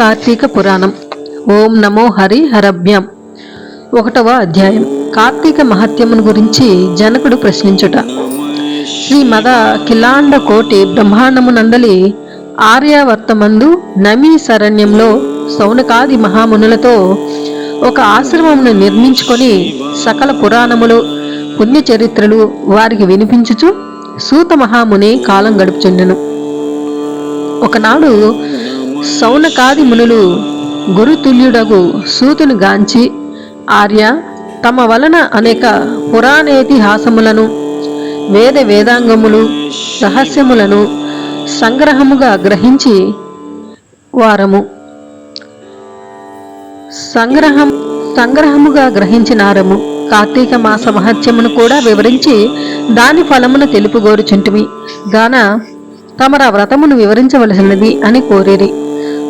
కార్తీక పురాణం. ఓం నమో హరి హరభ్యం ఒకటవ అధ్యాయం. కార్తీక మహత్యమును గురించి జనకుడు ప్రశ్నించుట. శ్రీ మద కిలాండ కోటి బ్రహ్మాండమునందలి ఆర్యావర్తమందు నమీ శరణ్యంలో సౌనకాది మహామునులతో ఒక ఆశ్రమమును నిర్మించుకొని సకల పురాణములు పుణ్యచరిత్రలు వారికి వినిపించుచు సూత మహాముని కాలం గడుపుచుండెను. ఒకనాడు సౌనకాది మునులు గురుతుల్యుడగు సూతును గాంచి ఆర్య తమ వలన అనేక పురాణేతిహాసములను వేద వేదాంగములు రహస్యములను సంగ్రహముగా గ్రహించి వారము. సంగ్రహం సంగ్రహముగా గ్రహించినారము. కార్తీక మాస మహత్యమును కూడా వివరించి దాని ఫలమును తెలుపుగోరుచుంటిమి. గాన తమర వ్రతమును వివరించవలసినది అని కోరిరి.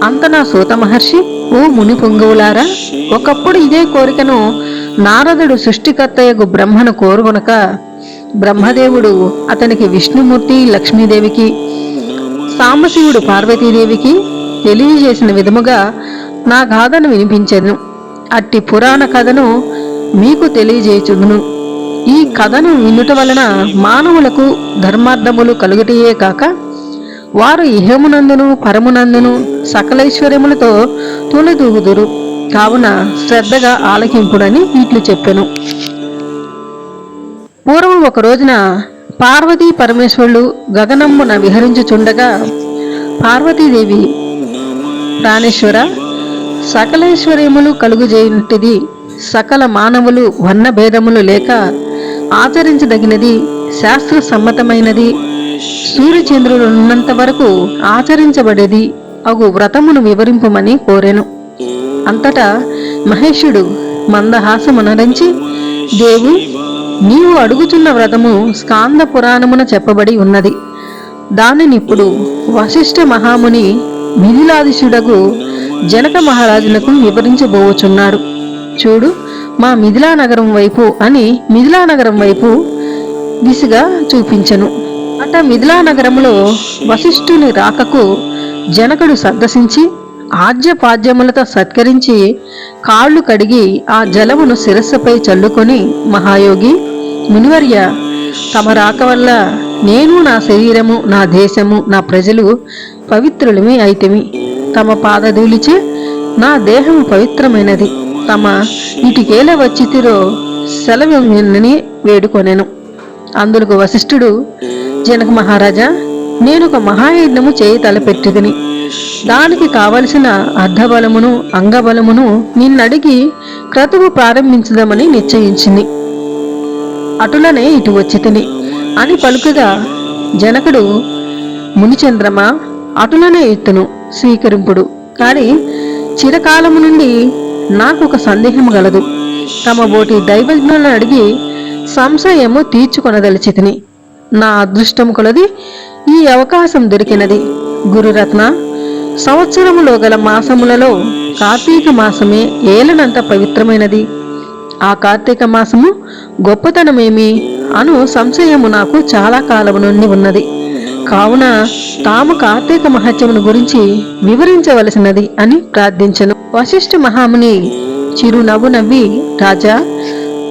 అంతనా సూత మహర్షి? ఓ ముని పొంగువులారా ఒకప్పుడు ఇదే కోరికను నారదుడు సృష్టికర్తయగు బ్రహ్మను కోరుకొనక బ్రహ్మదేవుడు అతనికి విష్ణుమూర్తి లక్ష్మీదేవికి సాంబశివుడు పార్వతీదేవికి తెలియజేసిన విధముగా నా గాథను వినిపించెను. అట్టి పురాణ కథను మీకు తెలియజేయుచుదును ఈ కథను వినుట వలన మానవులకు ధర్మార్థములు కలుగుటయే కాక వారు ఇహమునందును పరమునందును సకలైశ్వర్యములతో తొలదూగుదురు. కావున శ్రద్ధగా ఆలకింపుడని ఇట్లు చెప్పెను. పూర్వం ఒక రోజున పార్వతీ పరమేశ్వరులు గగనమ్మున విహరించుచుండగా పార్వతీదేవి ప్రాణేశ్వర సకలైశ్వర్యములు కలుగుజేయుంటిది. సకల మానవులు వర్ణ భేదములు లేక ఆచరించదగినది శాస్త్ర సమ్మతమైనది సూర్యచంద్రులు ఉన్నంత వరకు ఆచరించబడేది అగు వ్రతమును వివరింపమని కోరెను. అంతటా మహేషుడు మందహాసమునరించి దేవు నీవు అడుగుచున్న వ్రతము స్కాంద పురాణమున చెప్పబడి ఉన్నది. దానినిప్పుడు వశిష్ఠ మహాముని మిథిలాదిశుడగు జనక మహారాజునకు వివరించబోవచున్నాడు చూడు మా మిథిలా నగరం వైపు అని మిథిలా నగరం వైపు దిశగా చూపించను. అట మిథిలా నగరములో వశిష్ఠుని రాకకు జనకుడు సందర్శించి ఆజ్యపాద్యములతో సత్కరించి కాళ్ళు కడిగి ఆ జలమును శిరస్సుపై చల్లుకొని మహాయోగి మునివర్య తమ రాక వల్ల నేను నా శరీరము నా దేశము నా ప్రజలు పవిత్రులమి అయితమి. తమ పాదధూలిచే నా దేహము పవిత్రమైనది. తమ ఇటుకేల వచ్చితిరో సెలవు వేడుకొనెను. అందులకు వశిష్ఠుడు జనక మహారాజా నేను ఒక మహాయజ్ఞము చేయి తలపెట్టిదిని దానికి కావలసిన అర్ధబలమును అంగబలమును నిన్నడిగి క్రతువు ప్రారంభించదామని నిశ్చయించింది. అటులనే ఇటు వచ్చి తిని అని పలుకగా జనకుడు మునిచంద్రమ అటులనే ఎత్తును స్వీకరింపుడు. కాని చిరకాలము నుండి నాకు ఒక సందేహం గలదు. తమ బోటి దైవజ్ఞులను అడిగి సంశయము తీర్చుకొనదలిచితిని. నా అదృష్టం కొలది ఈ అవకాశం దొరికినది. గురురత్న సంవత్సరములో గల మాసములలో కార్తీక మాసమే ఏలనంత పవిత్రమైనది. ఆ కార్తీక మాసము గొప్పతనమేమి అను సంశయము నాకు చాలా కాలము నుండి ఉన్నది. కావున తాము కార్తీక మహత్యమును గురించి వివరించవలసినది అని ప్రార్థించను. వశిష్ఠ మహాముని చిరునవ్వు నవ్వి రాజా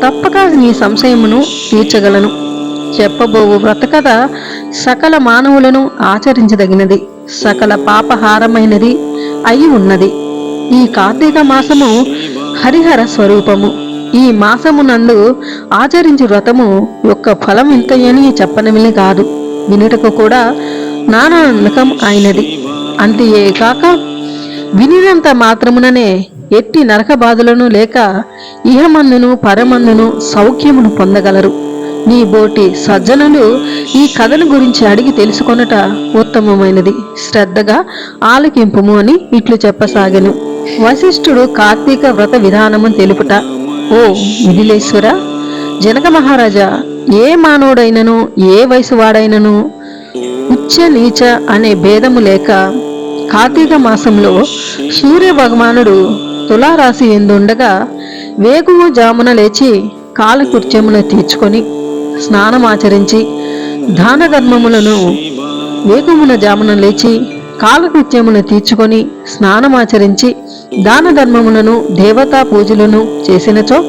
తప్పక నీ సంశయమును తీర్చగలను. చెప్పబోవు వ్రతకథ సకల మానవులను ఆచరించదగినది సకల పాపహారమైనది అయి ఉన్నది. ఈ కార్తీక మాసము హరిహర స్వరూపము. ఈ మాసమునందు ఆచరించి వ్రతము యొక్క ఫలం ఇంతయని చెప్పనమిలి కాదు. వినుటకు కూడా నానానకం అయినది. అంతే కాక వినినంత మాత్రముననే ఎట్టి నరక బాధలను లేక ఇహమందును పరమందును సౌఖ్యమును పొందగలరు. నీ బోటి సజ్జనులు ఈ కథను గురించి అడిగి తెలుసుకొనట ఉత్తమమైనది. శ్రద్ధగా ఆలకింపుము అని ఇట్లు చెప్పసాగను. వశిష్ఠుడు కార్తీక వ్రత విధానము తెలుపుట. ఓ మిథిలేశ్వర జనక మహారాజా ఏ మానవుడైనను ఏ వయసు వాడైనను ఉచ్చ నీచ అనే భేదము లేక కార్తీక మాసంలో సూర్య భగవానుడు తులారాశి ఎందుండగా వేకువ జామున లేచి కాలకృత్యమున తీర్చుకొని స్నానమాచరించి దాన ధర్మములను వేకుమున జామున లేచి కాలకృత్యమును తీర్చుకొని స్నానమాచరించి దాన ధర్మములను దేవతా పూజలను చేసినచో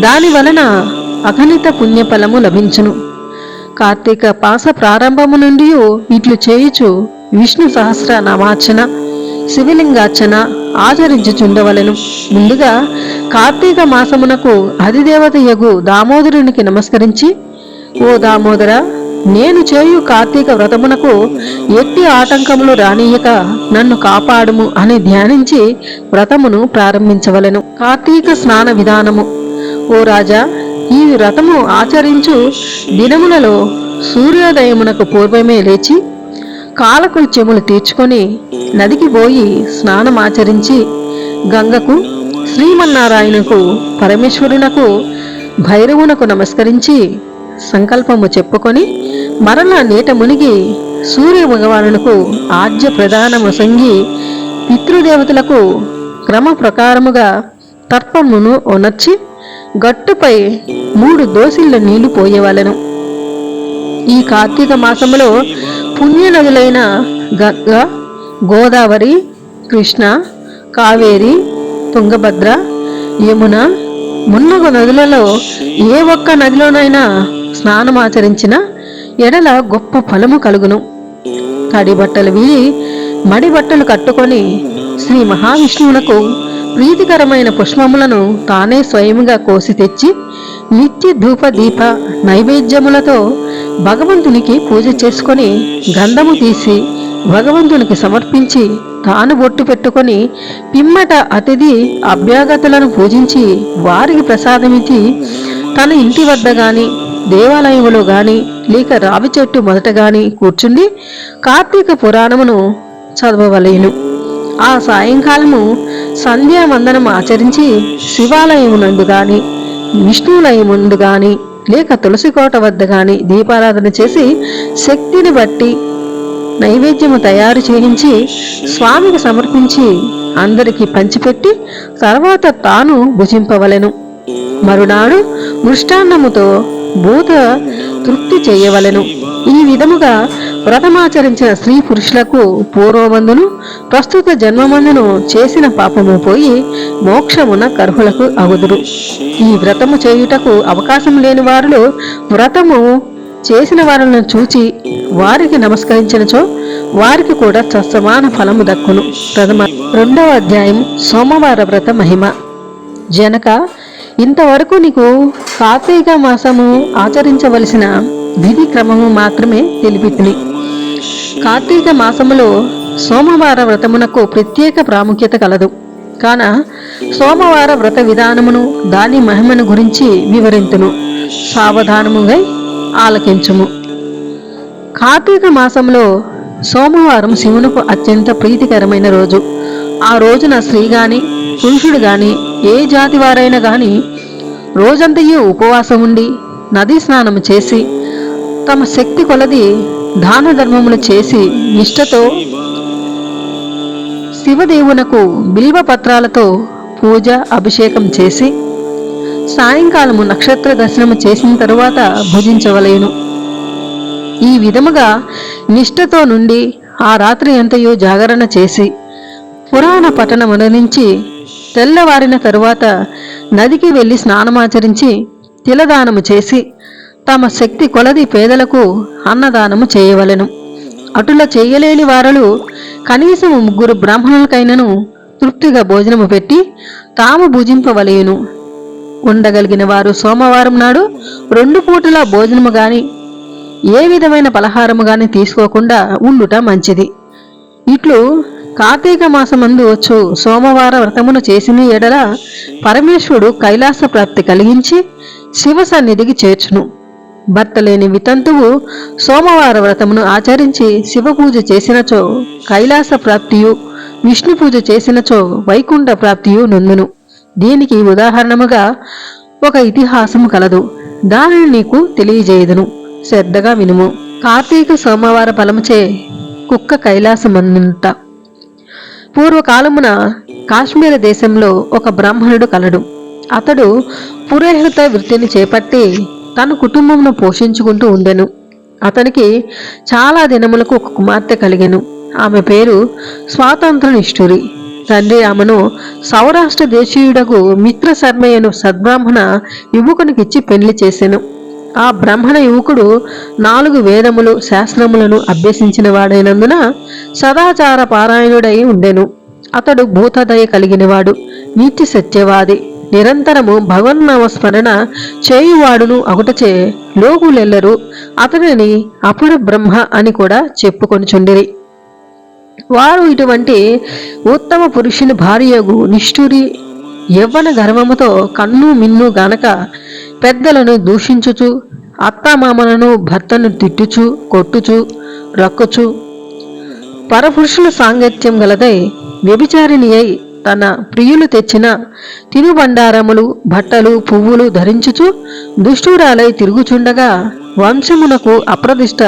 దాని వలన అగణిత పుణ్యఫలము లభించును. కార్తీక పాస ప్రారంభము నుండి ఇట్లు చేయుచు విష్ణు సహస్ర నామార్చన శివలింగార్చన ఆచరించుచుండవలెను. ముందుగా కార్తీక మాసమునకు అధిదేవత యగు దామోదరునికి నమస్కరించి ఓ దామోదర నేను చేయు కార్తీక వ్రతమునకు ఎట్టి ఆటంకములు రానీయక నన్ను కాపాడుము అని ధ్యానించి వ్రతమును ప్రారంభించవలెను. కార్తీక స్నాన విధానము. ఓ రాజా ఈ వ్రతము ఆచరించు దినములలో సూర్యోదయమునకు పూర్వమే లేచి కాలకృత్యములు తీర్చుకొని నదికి పోయి స్నానమాచరించి గంగకు శ్రీమన్నారాయణకు పరమేశ్వరునకు భైరవునకు నమస్కరించి సంకల్పము చెప్పుకొని మరలా నీట మునిగి సూర్య భగవానులకు ఆద్య ప్రధానము సంగి పితృదేవతలకు క్రమ ప్రకారముగా తర్పమును ఒనర్చి గట్టుపై మూడు దోసిళ్ళ నీళ్ళు పోయేవాళ్ళను. ఈ కార్తీక మాసములో పుణ్య నదులైన గంగ గోదావరి కృష్ణ కావేరి తుంగభద్ర యమున మున్నగు నదులలో ఏ ఒక్క నదిలోనైనా స్నానమాచరించిన ఎడల గొప్ప ఫలము కలుగును. తడి బట్టలు వీడి మడి బట్టలు కట్టుకొని శ్రీ మహావిష్ణువునకు ప్రీతికరమైన పుష్పములను తానే స్వయముగా కోసి తెచ్చి నిత్య ధూప దీప నైవేద్యములతో భగవంతునికి పూజ చేసుకొని గంధము తీసి భగవంతునికి సమర్పించి తాను బొట్టు పెట్టుకొని పిమ్మట అతిథి అభ్యాగతులను పూజించి వారికి ప్రసాదమిచ్చి తన ఇంటి వద్ద గాని దేవాలయంలో గాని లేక రావి చెట్టు మొదట గాని కూర్చుండి కార్తీక పురాణమును చదవవలేను. ఆ సాయంకాలము సంధ్యావందనం ఆచరించి శివాలయమునందు గాని విష్ణులయముందు గాని లేక తులసికోట వద్ద గాని దీపారాధన చేసి శక్తిని బట్టి నైవేద్యము తయారు చేయించి స్వామికి సమర్పించి అందరికీ పంచిపెట్టి తర్వాత తాను భుజింపవలెను. మరునాడు మృష్టాన్నముతో భూత తృప్తి చేయవలెను. ఈ విధముగా వ్రతమాచరించిన స్త్రీ పురుషులకు పూర్వమందును ప్రస్తుత జన్మమందును చేసిన పాపము పోయి మోక్షమున కర్హులకు అగుదురు ఈ వ్రతము చేయుటకు అవకాశం లేని వారిలో వ్రతము చేసిన వారిని చూచి వారికి నమస్కరించినచో వారికి కూడా సమాన ఫలము దక్కును. ప్రథమ రెండవ అధ్యాయం సోమవార వ్రత మహిమ. జనక ఇంతవరకు నీకు కార్తీక మాసము ఆచరించవలసిన విధి క్రమము మాత్రమే తెలిపితిని కార్తీక మాసములో సోమవార వ్రతమునకు ప్రత్యేక ప్రాముఖ్యత కలదు. కాన సోమవార వ్రత విధానమును దాని మహిమను గురించి వివరింతును. సావధానముగా ఆలకించుము. కార్తీక మాసంలో సోమవారం శివునకు అత్యంత ప్రీతికరమైన రోజు. ఆ రోజున స్త్రీ గాని పురుషుడు గాని ఏ జాతి వారైనా గాని రోజంతయు ఉపవాసం ఉండి నదీ స్నానం చేసి తమ శక్తి కొలది దాన ధర్మములు చేసి నిష్ఠతో శివదేవునకు బిల్వ పత్రాలతో పూజ అభిషేకం చేసి సాయంకాలము నక్షత్ర దర్శనము చేసిన తరువాత భుజించవలేను. ఈ విధముగా నిష్ఠతో నుండి ఆ రాత్రి అంతయు జాగరణ చేసి పురాణ పఠనముల నుంచి తెల్లవారిన తరువాత నదికి వెళ్ళి స్నానమాచరించి తిలదానము చేసి తమ శక్తి కొలది పేదలకు అన్నదానము చేయవలెను. అటుల చేయలేని వారలు కనీసం ముగ్గురు బ్రాహ్మణులకైనను తృప్తిగా భోజనము పెట్టి తాము భుజింపవలేను. ఉండగలిగిన వారు సోమవారం నాడు రెండు పూటల భోజనము గాని ఏ విధమైన పలహారము గాని తీసుకోకుండా ఉండుట మంచిది. ఇట్లు కార్తీక మాసమందు వచ్చు సోమవార వ్రతమును చేసిన ఎడల పరమేశ్వరుడు కైలాస ప్రాప్తి కలిగించి శివ సన్నిధికి చేర్చును. భర్త లేని వితంతువు సోమవార వ్రతమును ఆచరించి శివ పూజ చేసినచో కైలాస ప్రాప్తియు విష్ణు పూజ చేసినచో వైకుంఠ ప్రాప్తియు నొందును. దీనికి ఉదాహరణముగా ఒక ఇతిహాసము కలదు. దానిని నీకు తెలియజేయదును. శ్రద్ధగా వినుము. కార్తీక సోమవార ఫలముచే కుక్క కైలాసమందుంట పూర్వకాలమున కాశ్మీర దేశంలో ఒక బ్రాహ్మణుడు కలడు. అతడు పురోహిత వృత్తిని చేపట్టి తన కుటుంబమును పోషించుకుంటూ ఉండెను. అతనికి చాలా దినములకు ఒక కుమార్తె కలిగెను. ఆమె పేరు స్వాతంత్రనిష్ఠురి. తండ్రి ఆమెను సౌరాష్ట్ర దేశీయుడకు మిత్ర శర్మయ్యను సద్బ్రాహ్మణ యువకునికిచ్చి పెళ్ళి చేసెను. ఆ బ్రాహ్మణ యువకుడు నాలుగు వేదములు శాస్త్రములను అభ్యసించిన వాడైనందున సదాచార పారాయణుడై ఉండెను. అతడు భూతదయ కలిగినవాడు నీతి సత్యవాది. నిరంతరము భగవన్నామస్మరణ చేయువాడును అగుటచే లోగులెల్లరు అతనిని అపర బ్రహ్మ అని కూడా చెప్పుకొనుచుండిరి. వారు ఇటువంటి ఉత్తమ పురుషుని భార్యగు నిష్ఠురి యవ్వన గర్వముతో కన్ను మిన్ను గనక పెద్దలను దూషించుచు అత్తామామలను భర్తను తిట్టుచు కొట్టుచు రక్కుచు పరపురుషుల సాంగత్యం గలదై వ్యభిచారిణి అయి తన ప్రియులు తెచ్చిన తినుబండారములు బట్టలు పువ్వులు ధరించుచు దుష్టురాలై తిరుగుచుండగా వంశమునకు అప్రదిష్ట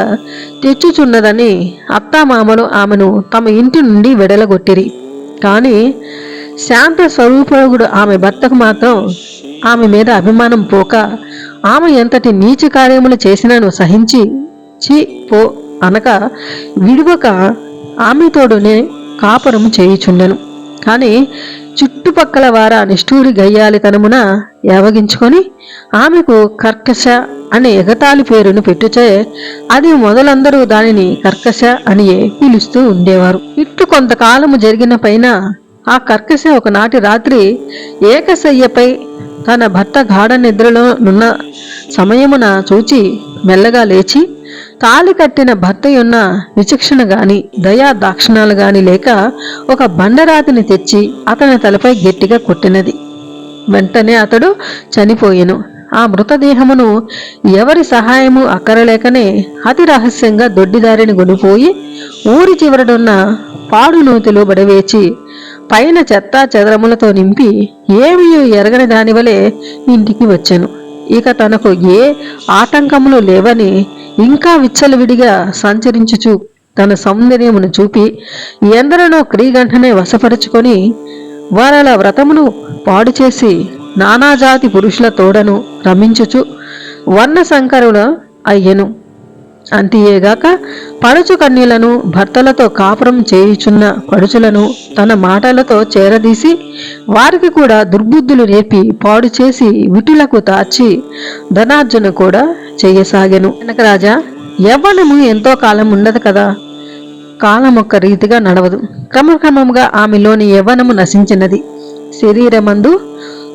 తెచ్చుచున్నదని అత్తామామలు ఆమెను తమ ఇంటి నుండి వెడలగొట్టిరి. కానీ శాంత స్వరూపగుడు ఆమె భర్తకు మాత్రం ఆమె మీద అభిమానం పోక ఆమె ఎంతటి నీచ కార్యములు చేసినను సహించి చి పో అనక విడువక ఆమెతోడునే కాపురం చేయుచుండెను. కానీ చుట్టుపక్కల వార నిష్ఠూరి గయ్యాలితనమున యావగించుకొని ఆమెకు కర్కశ అనే ఎగతాళి పేరును పెట్టుచే అది మొదలందరూ దానిని కర్కశ అనియే పిలుస్తూ ఉండేవారు. ఇట్లు కొంతకాలము జరిగిన పైన ఆ కర్కశ ఒకనాటి రాత్రి ఏకశయ్యపై తన భర్త గాఢ నిద్రలో నున్న సమయమున చూచి మెల్లగా లేచి తాలి కట్టిన భర్తయున్న విచక్షణ గాని దయా దాక్షిణాలు గాని లేక ఒక బండరాతిని తెచ్చి అతని తలపై గట్టిగా కొట్టినది. వెంటనే అతడు చనిపోయెను. ఆ మృతదేహమును ఎవరి సహాయము అక్కరలేకనే అతి రహస్యంగా దొడ్డిదారిని కొనిపోయి ఊరి చివరడున్న పాడునూతిలో బడవేచి పైన చెత్తా చెదరములతో నింపి ఏమీ ఎరగని దానివలే ఇంటికి వచ్చాను. ఇక తనకు ఏ ఆటంకములు లేవని ఇంకా విచ్చలవిడిగా సంచరించుచు తన సౌందర్యమును చూపి ఎందరనో క్రీగంటనే వశపరుచుకొని వారల వ్రతమును పాడు చేసి నానాజాతి పురుషుల తోడను రమించుచు వర్ణ సంకరుల అయ్యెను. అంతియేగాక పడుచు కన్యలను భర్తలతో కాపురం చేయుచున్న పడుచులను తన మాటలతో చేరదీసి వారికి కూడా దుర్బుద్ధులు రేపి పాడు చేసి విటులకు తాచి ధనార్జన కూడా చేయసాగాను. వెనకరాజా యవ్వనము ఎంతో కాలం ఉండదు కదా? కాలం ఒక్క రీతిగా నడవదు. క్రమక్రమంగా ఆమెలోని యవ్వనము నశించినది. శరీరమందు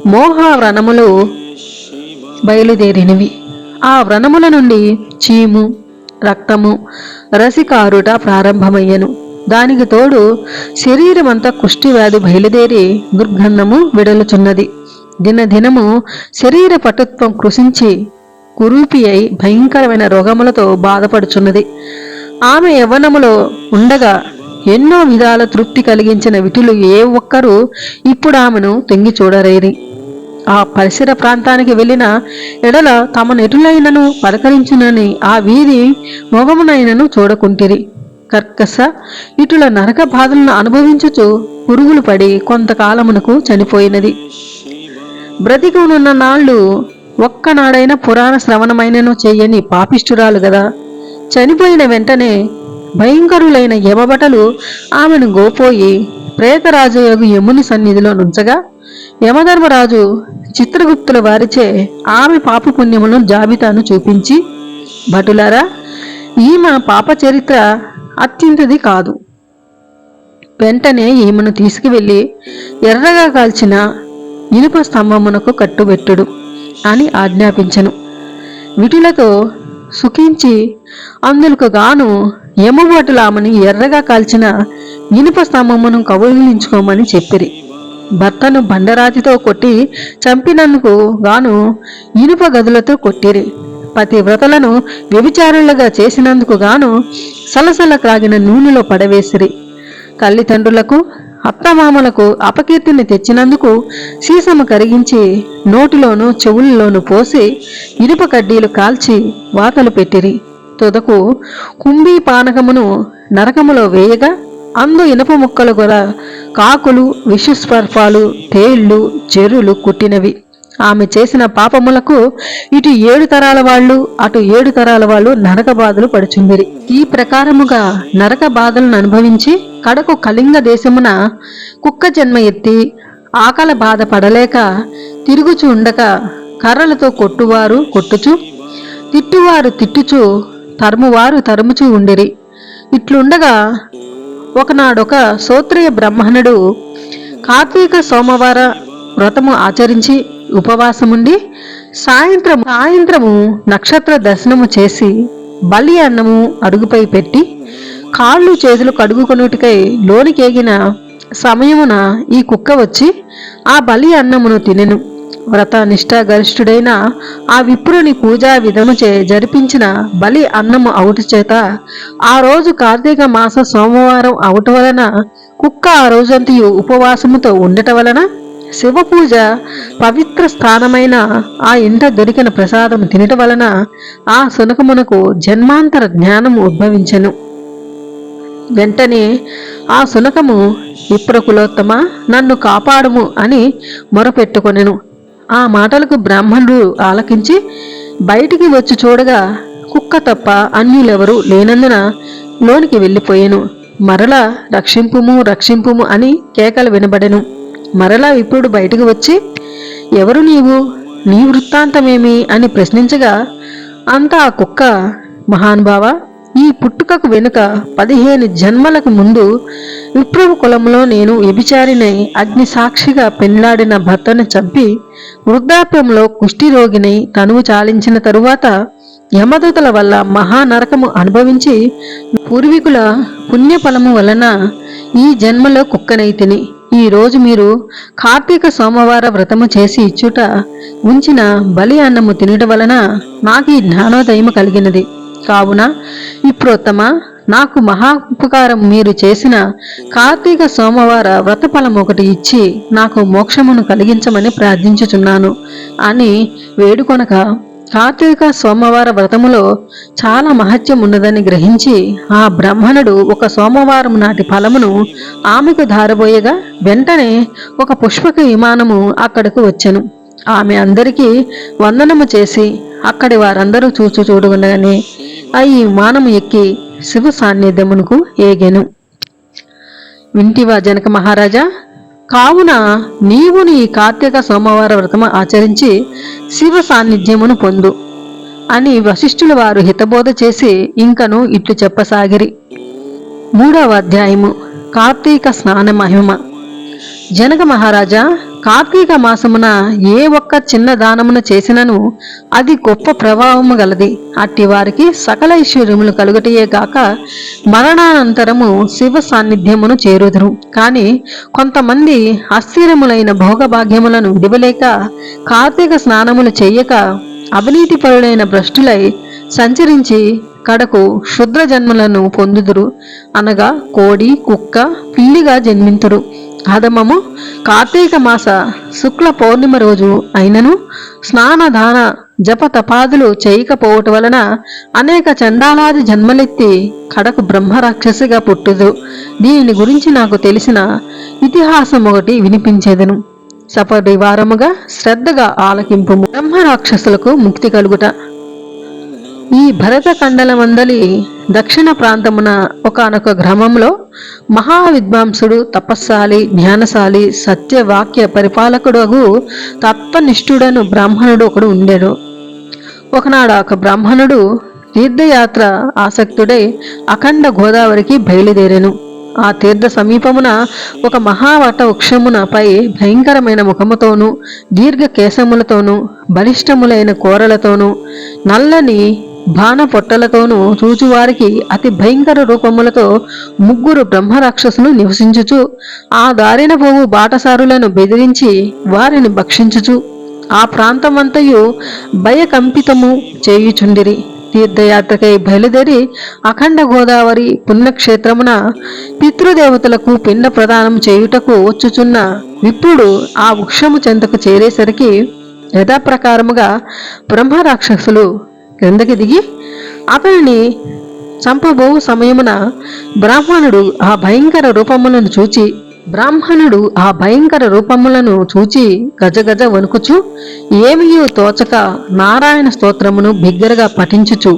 మోహ వ్రణములు బయలుదేరినవి. ఆ వ్రణముల నుండి చీము రక్తము రసికారుట ప్రారంభమయ్యను. దానికి తోడు శరీరమంతా కుష్టివ్యాధి బయలుదేరి దుర్గంధము విడలుచున్నది. దినదినము శరీర పటుత్వం కృషించి కురూపి అయి భయంకరమైన రోగములతో బాధపడుచున్నది. ఆమె యవ్వనములో ఉండగా ఎన్నో విధాల తృప్తి కలిగించిన విటులు ఏ ఒక్కరూ ఇప్పుడు ఆమెను తొంగి చూడరేరి ఆ పరిసర ప్రాంతానికి వెళ్ళిన ఎడల తమ నెటులైనను పలకరించునని ఆ వీధి మొగమునైనను చూడకుంటిరి. కర్కస ఇటుల నరక బాధలను అనుభవించుచు పురుగులు పడి కొంతకాలమునకు చనిపోయినది. బ్రతికునున్న నాళ్ళు ఒక్కనాడైన పురాణ శ్రవణమైనను చేయని పాపిష్టురాలు గదా. చనిపోయిన వెంటనే భయంకరులైన యమబటలు ఆమెను గోపోయి ప్రేతరాజయోగు యముని సన్నిధిలో నుంచగా యమధర్మరాజు చిత్రగుప్తుల వారిచే ఆమె పాపపుణ్యములను జాబితాను చూపించి భటులారా ఈమె పాప చరిత్ర అత్యంతది కాదు. వెంటనే ఈమెను తీసుకువెళ్ళి ఎర్రగా కాల్చిన ఇనుప స్తంభమునకు కట్టుబెట్టుడు అని ఆజ్ఞాపించను. విటులతో సుఖించి అందులకు గాను యమభటులు ఎర్రగా కాల్చిన ఇనుప స్తంభమును కౌగిలించుకోమని చెప్పిరి. భర్తను బండరాతితో కొట్టి చంపినందుకు గాను ఇనుప గదులతో కొట్టిరి. పతివ్రతలను వ్యభిచారులుగా చేసినందుకు గాను సలసల క్రాగిన నూనెలో పడవేసిరి. తల్లిదండ్రులకు అత్తమామలకు అపకీర్తిని తెచ్చినందుకు సీసము కరిగించి నోటిలోను చెవులలోను పోసి ఇనుప కడ్డీలు కాల్చి వాతలు పెట్టిరి. తుదకు కుంభీ పానకమును నరకములో వేయగా అందు ఇనుప ముక్కలు గల కాకులు విషుస్పర్పాలు తేళ్ళు చెరులు కుట్టినవి. ఆమె చేసిన పాపములకు ఇటు ఏడు తరాల వాళ్ళు అటు ఏడు తరాల వాళ్ళు నరక బాధలు పడుచుందిరి ఈ ప్రకారముగా నరక బాధలను అనుభవించి కడకు కళింగ దేశమున కుక్క జన్మ ఎత్తి ఆకల బాధ పడలేక తిరుగుచు ఉండక కర్రలతో కొట్టువారు కొట్టుచు తిట్టువారు తిట్టుచు తరుమువారు తరుముచూ ఉండిరి. ఇట్లుండగా ఒకనాడొక సోత్రియ బ్రహ్మణుడు కార్తీక సోమవార వ్రతము ఆచరించి ఉపవాసముండి సాయంత్రం సాయంత్రము నక్షత్ర దర్శనము చేసి బలి అన్నము అడుగుపై పెట్టి కాళ్ళు చేతులు కడుగుకొనుటికై లోనికేగిన సమయమున ఈ కుక్క వచ్చి ఆ బలి అన్నమును తినెను. వ్రత నిష్ఠాగరిష్ఠుడైన ఆ విప్రుని పూజా విధము చే జరిపించిన బలి అన్నము అవుట చేత ఆ రోజు కార్తీక మాస సోమవారం అవుట వలన కుక్క ఆ రోజంతయు ఉపవాసముతో ఉండట వలన శివ పూజ పవిత్ర స్థానమైన ఆ ఇంట దొరికిన ప్రసాదం తినట వలన ఆ శునకమునకు జన్మాంతర జ్ఞానము ఉద్భవించెను. వెంటనే ఆ శునకము విప్రకులోత్తమ నన్ను కాపాడుము అని మొరపెట్టుకొనెను. ఆ మాటలకు బ్రాహ్మణుడు ఆలకించి బయటికి వచ్చి చూడగా కుక్క తప్ప అన్యులెవరూ లేనందున లోనికి వెళ్ళిపోయాను. మరలా రక్షింపుము రక్షింపుము అని కేకలు వినబడెను. మరలా ఇప్పుడు బయటకు వచ్చి ఎవరు నీవు? నీ వృత్తాంతమేమి? అని ప్రశ్నించగా అంతా ఆ కుక్క మహానుభావ ఈ పుట్టుకకు వెనుక పదిహేను జన్మలకు ముందు విప్రవు కులంలో నేను వ్యభిచారినై అగ్ని సాక్షిగా పెళ్ళాడిన భర్తను చంపి వృద్ధాప్యంలో కుష్ఠిరోగిని తనువు చాలించిన తరువాత యమదూతల వల్ల మహానరకము అనుభవించి పూర్వీకుల పుణ్యఫలము వలన ఈ జన్మలో కుక్కనైతిని ఈ రోజు మీరు కార్తీక సోమవార వ్రతము చేసి ఇచ్చుట ఉంచిన బలి అన్నము తినడం వలన నాకు ఈ జ్ఞానోదయము కలిగినది. కావున ఇప్రోత్తమ నాకు మహా ఉపకారం మీరు చేసిన కార్తీక సోమవార వ్రతఫలం ఒకటి ఇచ్చి నాకు మోక్షమును కలిగించమని ప్రార్థించుచున్నాను అని వేడుకొనక కార్తీక సోమవార వ్రతములో చాలా మహత్యం ఉన్నదని గ్రహించి ఆ బ్రాహ్మణుడు ఒక సోమవారం నాటి ఫలమును ఆమెకు ధారబోయగా వెంటనే ఒక పుష్పక విమానము అక్కడకు వచ్చెను. ఆమె అందరికీ వందనము చేసి అక్కడి వారందరూ చూచు చూడగానే అయి మానము విమానము ఎక్కి శివ సాన్నిధ్యమునకు ఏగెను. వింటివా జనక మహారాజా కావున నీవు నీ కార్తీక సోమవార వ్రతము ఆచరించి శివ సాన్నిధ్యమును పొందు అని వశిష్ఠుల వారు హితబోధ చేసి ఇంకను ఇట్లు చెప్పసాగిరి. మూడవ అధ్యాయము కార్తీక స్నాన మహిమ. జనక మహారాజా కార్తీక మాసమున ఏ ఒక్క చిన్న దానమును చేసినను అది గొప్ప ప్రభావము గలది. అట్టి వారికి సకల ఐశ్వర్యములు కలుగటయే గాక మరణానంతరము శివ సాన్నిధ్యమును చేరుదురు. కానీ కొంతమంది అస్థిరములైన భోగభాగ్యములను విడివలేక కార్తీక స్నానములు చేయక అవినీతి పరులైన భ్రష్టులై సంచరించి కడకు క్షుద్ర జన్మలను పొందుదురు. అనగా కోడి కుక్క పిల్లిగా జన్మింతురు. ఆదమము కార్తీక మాస శుక్ల పౌర్ణిమ రోజు అయినను స్నాన దాన జప తపాదులు చేయకపోవటం వలన అనేక చండాలాది జన్మలెత్తి కడకు బ్రహ్మరాక్షసిగా పుట్టుదు. దీని గురించి నాకు తెలిసిన ఇతిహాసం ఒకటి వినిపించేదను. సపరివారముగా శ్రద్ధగా ఆలకింపు బ్రహ్మ రాక్షసులకు ముక్తి కలుగుట. ఈ భరత మందలి దక్షిణ ప్రాంతమున ఒకనొక గ్రామంలో మహావిద్వాంసుడు తపస్సాలి జ్ఞానశాలి సత్యవాక్య పరిపాలకుడు తత్వనిష్ఠుడను బ్రాహ్మణుడు ఒకడు ఉండేడు ఒకనాడు ఒక బ్రాహ్మణుడు తీర్థయాత్ర ఆసక్తుడై అఖండ గోదావరికి బయలుదేరాను. ఆ తీర్థ సమీపమున ఒక మహావట వృక్షమునపై భయంకరమైన ముఖముతోనూ దీర్ఘ కేశములతోనూ బలిష్టములైన కూరలతోనూ నల్లని బాణ పొట్టలతోనూ చూచువారికి అతి భయంకర రూపములతో ముగ్గురు బ్రహ్మరాక్షసులు నివసించుచు ఆ దారిన పోవు బాటసారులను బెదిరించి వారిని భక్షించుచు ఆ ప్రాంతమంతయు భయకంపితము చేయుచుండిరి. తీర్థయాత్రకై బయలుదేరి అఖండ గోదావరి పుణ్యక్షేత్రమున పితృదేవతలకు పిండ ప్రదానం చేయుటకు వచ్చుచున్న విప్రుడు ఆ వృక్షము చెంతకు చేరేసరికి యథాప్రకారముగా బ్రహ్మరాక్షసులు క్రిందకి దిగి అతనిని చంపబో సమయమున బ్రాహ్మణుడు ఆ భయంకర రూపములను చూచి బ్రాహ్మణుడు ఆ భయంకర రూపములను చూచి గజగజ వణుకుచు ఏమియూ తోచక నారాయణ స్తోత్రమును బిగ్గరగా పఠించుచు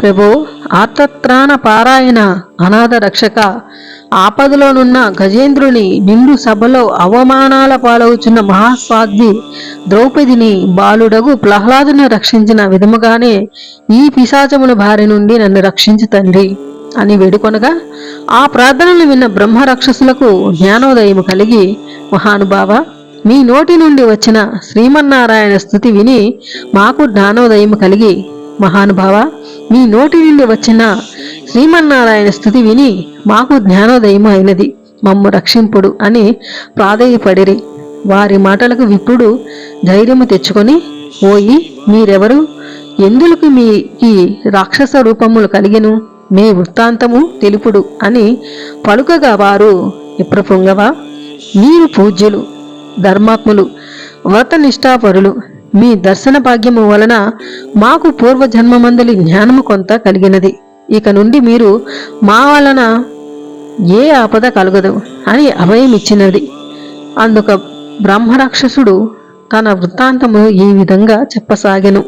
ప్రభు ఆర్తత్రాణ పారాయణ అనాథ రక్షక. ఆపదలోనున్న గజేంద్రుని నిండు సభలో అవమానాల పాలవుచున్న మహాస్వాద్వి ద్రౌపదిని బాలుడగు ప్రహ్లాదుని రక్షించిన విధముగానే ఈ పిశాచముల భార్య నుండి నన్ను రక్షించు తండ్రి అని వేడుకొనగా ఆ ప్రార్థనలు విన్న బ్రహ్మ రాక్షసులకు జ్ఞానోదయము కలిగి మహానుభావ మీ నోటి నుండి వచ్చిన శ్రీమన్నారాయణ స్థుతి విని మాకు జ్ఞానోదయం కలిగి మహానుభావ మీ నోటి నుండి వచ్చిన శ్రీమన్నారాయణ స్థుతి విని మాకు జ్ఞానోదయం అయినది. మమ్ము రక్షింపుడు అని ప్రాధేయపడిరి. వారి మాటలకు విప్పుడు ధైర్యము తెచ్చుకొని ఓయి మీరెవరు? ఎందులకు మీ ఈ రాక్షస రూపములు కలిగెను? మీ వృత్తాంతము తెలుపుడు అని పలుకగా వారు విప్రపుంగవ? మీరు పూజ్యులు ధర్మాత్ములు వ్రతనిష్టాపరులు మీ దర్శన భాగ్యము వలన మాకు పూర్వజన్మమందలి జ్ఞానము కొంత కలిగినది. ఇక నుండి మీరు మా వలన ఏ ఆపద కలగదు అని అభయం ఇచ్చినది అందుక బ్రహ్మరాక్షసుడు తన వృత్తాంతము ఈ విధంగా చెప్పసాగెను.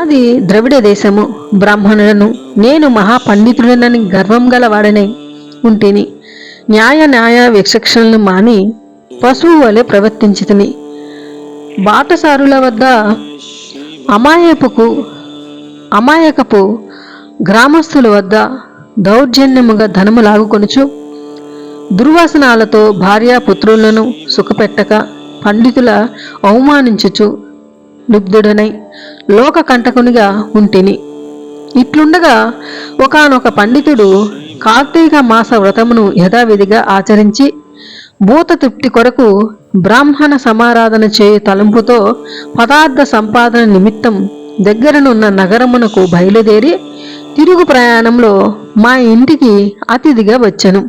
అది ద్రవిడ దేశము బ్రాహ్మణులను నేను మహాపండితుడనని గర్వం గల వాడనై ఉంటేని. న్యాయ న్యాయ విచక్షణలు మాని పశువు వలె ప్రవర్తించితిని. బాటసారుల వద్ద అమాయపుకు అమాయకపు గ్రామస్తుల వద్ద దౌర్జన్యముగా ధనము లాగుకొనుచు దుర్వాసనాలతో భార్యాపుత్రులను సుఖపెట్టక పండితుల అవమానించుచు లుబ్ధుడనై లోక కంటకునిగా ఉంటిని. ఇట్లుండగా ఒకానొక పండితుడు కార్తీక మాస వ్రతమును యథావిధిగా ఆచరించి భూత తృప్తి కొరకు బ్రాహ్మణ సమారాధన చేయ తలంపుతో పదార్థ సంపాదన నిమిత్తం దగ్గరనున్న నగరమునకు బయలుదేరి తిరుగు ప్రయాణంలో మా ఇంటికి అతిథిగా వచ్చాను.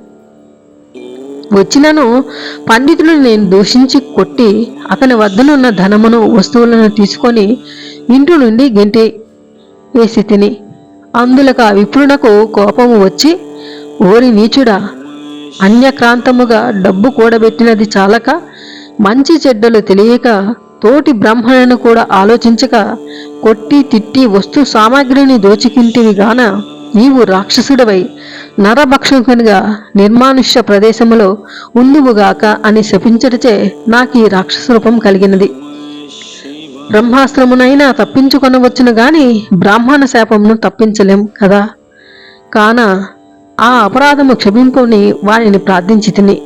వచ్చినను పండితుడు నేను దూషించి కొట్టి అతని వద్దనున్న ధనమును వస్తువులను తీసుకొని ఇంటి నుండి గెంటి వేసి తిని అందులకు ఆ విప్రునకు కోపము వచ్చి ఓరి నీచుడా అన్యక్రాంతముగా డబ్బు కూడబెట్టినది చాలక మంచి చెడ్డలు తెలియక తోటి బ్రాహ్మణుని కూడా ఆలోచించక కొట్టి తిట్టి వస్తు సామాగ్రిని దోచుకుంటివి గాన నీవు రాక్షసుడవై నరభక్షకునిగా నిర్మానుష్య ప్రదేశములో ఉందువుగాక అని శపించటచే నాకు ఈ రాక్షస రూపం కలిగినది. బ్రహ్మాస్త్రమునైనా తప్పించుకొనవచ్చును గాని బ్రాహ్మణ శాపమును తప్పించలేం కదా? కాన ఆ అపరాధము క్షమింపుని వారిని ప్రార్థించి తిని.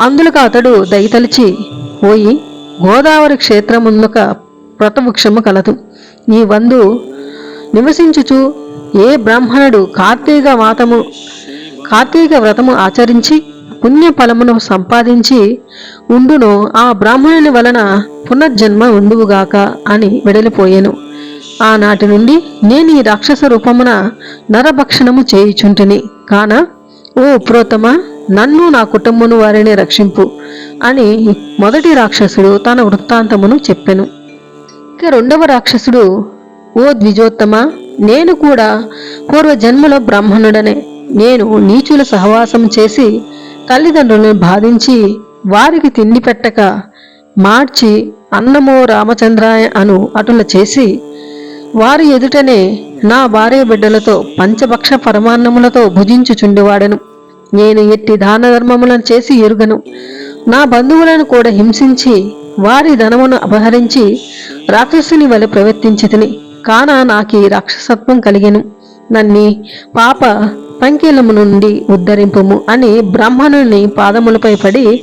అందులకు అతడు దయతలిచి పోయి గోదావరి క్షేత్రమునొక వ్రతవృక్షము కలదు. నీ వందు నివసించుచు ఏ బ్రాహ్మణుడు కార్తీక వాతము కార్తీక వ్రతము ఆచరించి పుణ్య ఫలమును సంపాదించి ఉండునో ఆ బ్రాహ్మణుని వలన పునర్జన్మ ఉండువుగాక అని వెడలిపోయాను. ఆనాటి నుండి నేను ఈ రాక్షస రూపమున నరభక్షణము చేయుచుంటిని. కాన ఓ ప్రోతమ నన్ను నా కుటుంబము వారిని రక్షింపు అని మొదటి రాక్షసుడు తన వృత్తాంతమును చెప్పెను. ఇక రెండవ రాక్షసుడు ఓ ద్విజోత్తమ నేను కూడా పూర్వజన్మలో బ్రాహ్మణుడనే. నేను నీచుల సహవాసం చేసి తల్లిదండ్రులను బాధించి వారికి తిండి పెట్టక మార్చి అన్నమో రామచంద్రాయ అను అటుల చేసి వారి ఎదుటనే నా భార్య బిడ్డలతో పంచభక్ష పరమాన్నములతో భుజించుచుండేవాడను. నేను ఎట్టి దాన ధర్మములను చేసి ఎరుగను. నా బంధువులను కూడా హింసించి వారి ధనమును అపహరించి రాక్షసుని వలె ప్రవర్తించితిని. కాన నాకీ రాక్షసత్వం కలిగెను. నన్ని పాప పంకిలము నుండి ఉద్ధరింపుము అని బ్రాహ్మణుని పాదములపై పడి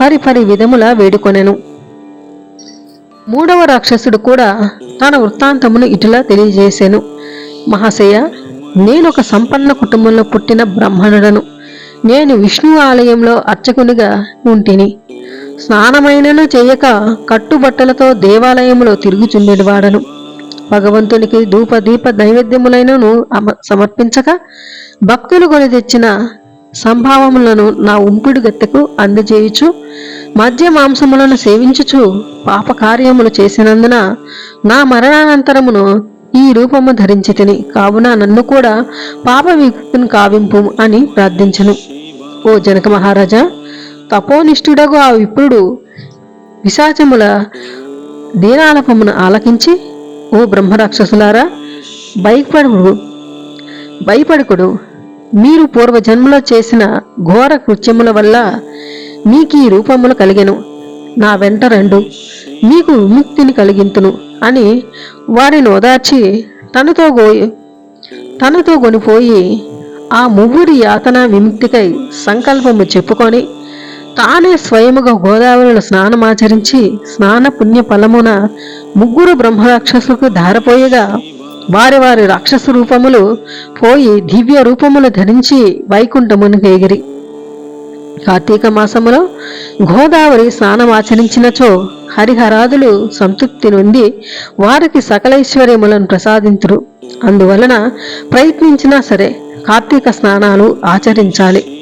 పరిపరి విధముల వేడుకొనెను. మూడవ రాక్షసుడు కూడా తన వృత్తాంతమును ఇటులా తెలియజేశాను మహాశయ నేను ఒక సంపన్న కుటుంబంలో పుట్టిన బ్రాహ్మణుడను. నేను విష్ణు ఆలయంలో అర్చకునిగా ఉంటిని. స్నానమైనను చేయక కట్టుబట్టలతో దేవాలయంలో తిరుగుచుండేవాడను. భగవంతునికి ధూప దీప నైవేద్యములైనను సమర్పించక భక్తులు కొని తెచ్చిన సంభావములను నా ఉంపుడు గత్తెకు అందజేయుచు మద్య మాంసములను సేవించుచు పాప కార్యములు చేసినందున నా మరణానంతరమును ఈ రూపము ధరించి తిని కావున నన్ను కూడా పాప విముక్తిని కావింపు అని ప్రార్థించను. ఓ జనక మహారాజా తపోనిష్ఠుడగు ఆ విప్రుడు విశాచముల దీనాలపమును ఆలకించి ఓ బ్రహ్మరాక్షసులారా భయపడు భయపడుకుడు మీరు పూర్వజన్మలో చేసిన ఘోర కృత్యముల వల్ల మీకు ఈ రూపములు కలిగెను. నా వెంట రెండు. మీకు విముక్తిని కలిగింతును అని వారిని ఓదార్చి తనతో గోయి తనతో కొనిపోయి ఆ ముగ్గురి యాతన విముక్తికై సంకల్పము చెప్పుకొని తానే స్వయముగా గోదావరిలో స్నానమాచరించి స్నాన పుణ్య ఫలమున ముగ్గురు బ్రహ్మరాక్షసులకు ధారపోయగా వారి వారి రాక్షస రూపములు పోయి దివ్య రూపములు ధరించి వైకుంఠమును ఎగిరి కార్తీక మాసములో గోదావరి స్నానమాచరించినచో హరిహరాదులు సంతృప్తి నుండి వారికి సకలైశ్వర్యములను ప్రసాదింతురు. అందువలన ప్రయత్నించినా సరే కార్తీక స్నానాలు ఆచరించాలి.